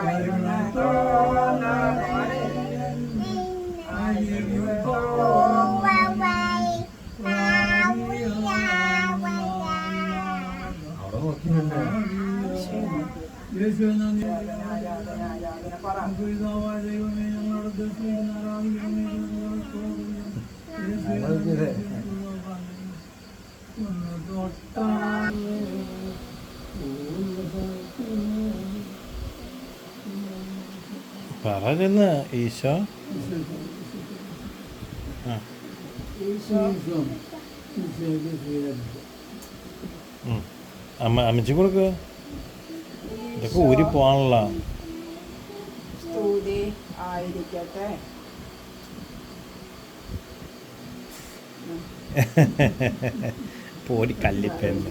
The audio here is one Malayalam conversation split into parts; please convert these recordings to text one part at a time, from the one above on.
Đúng rồi. ചെന്ന് ഈശോ. ആ. അമ്മ അമ്മച്ചി കൊടുക്ക. ഇതൊക്കെ ഊരി പോകാനുള്ള സ്തുതി ആയിരിക്കട്ടെ. പോടി കല്ലിപ്പേന്ന്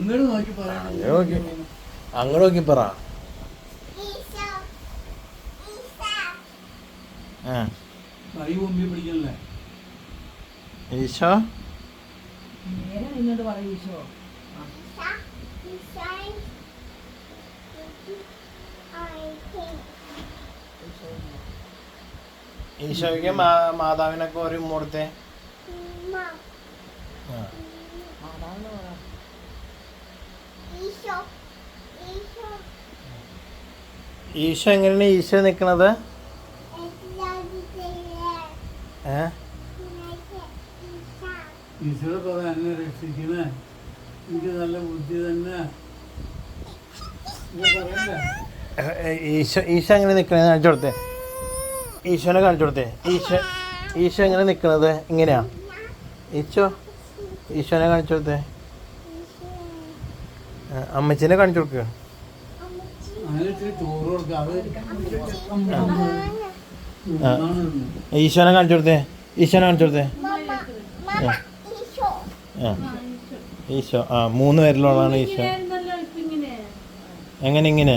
അങ്ങോട്ട് നോക്കി നോക്കി. പറ. ഈശോ ഈശോയ്ക്ക് മാതാവിനൊക്കെ ഒരു മൂർത്തെ ആ. മാതാവിനെ ഈശോ എങ്ങനെയാണ് ഈശോ നിൽക്കുന്നത് ഏ? ഈശ്വര പറ എന്നെ രക്ഷിക്കണേ? എനിക്ക് നല്ല ബുദ്ധി തന്നെ. ഈശോ ഈശോ എങ്ങനെ നിൽക്കണേ കാണിച്ചു കൊടുത്തേ. ഈശോനെ കാണിച്ചു കൊടുത്തേ. ഈശോ ഈശോ എങ്ങനെ നിൽക്കണത് ഇങ്ങനെയാ. ഈശോ ഈശോനെ കാണിച്ചു കൊടുത്തേ. അമ്മച്ചീനെ കാണിച്ചു കൊടുക്കുക ഈശോനെ കാണിച്ചു കൊടുത്തേ. ഈശോനെ കാണിച്ചു കൊടുത്തേ. ആ. ഈശോ ആ മൂന്ന് പേരിലുള്ളതാണ് ഈശോ. എങ്ങനെ ഇങ്ങനെ?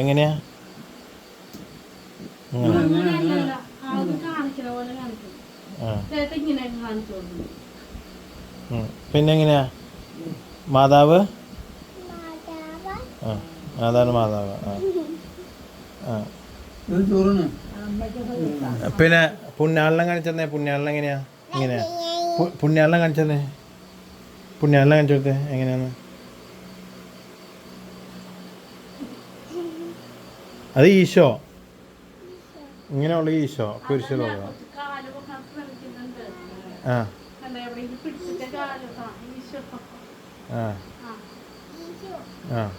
എങ്ങനെയാ? പിന്നെങ്ങനെയാ. പിന്നെ എങ്ങനെയാ മാതാവ്? ആ അതാണ് മാതാവ് ആ. ആ. പിന്നെ പുണ്യാളനം കാണിച്ചെന്നേ പുണ്യാളനം എങ്ങനെയാ? ഇങ്ങനെയാ പുണ്യാളിനെ കാണിച്ചെന്നേ? പുണ്യാളനം കാണിച്ചു കൊടുത്തേ എങ്ങനെയാന്ന്? അത് ഈശോ. ഇങ്ങനെയുള്ള ഈശോ കുരിശിലുള്ള ആ. ആ. ആ.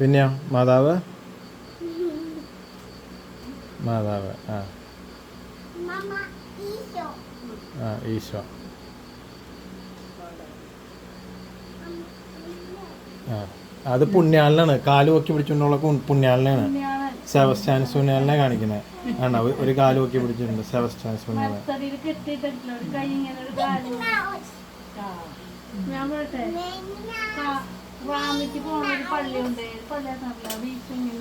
പിന്നെയോ? മാതാവ്? മാതാവ് ആ. ആ ഈശോ. ആ. അത് പുണ്യാളനാണ്. കാൽ പൊക്കി പിടിച്ചുകൊണ്ടുള്ള കു- സെവസ്റ്റാൻ സുനാലിനെ കാണിക്കുന്നത് ആണോ? ഒരു- ഒരു കാൽ പൊക്കി പിടിച്ചിട്ടുണ്ട്. സെവസ്റ്റാൻ പുണ്യാളൻ. ഞാൻ പറയട്ടെ റാമിക്ക് പോണ ഒരു പള്ളിയുണ്ട് പള്ളിയാ ബീച്ച് ഇങ്ങനെ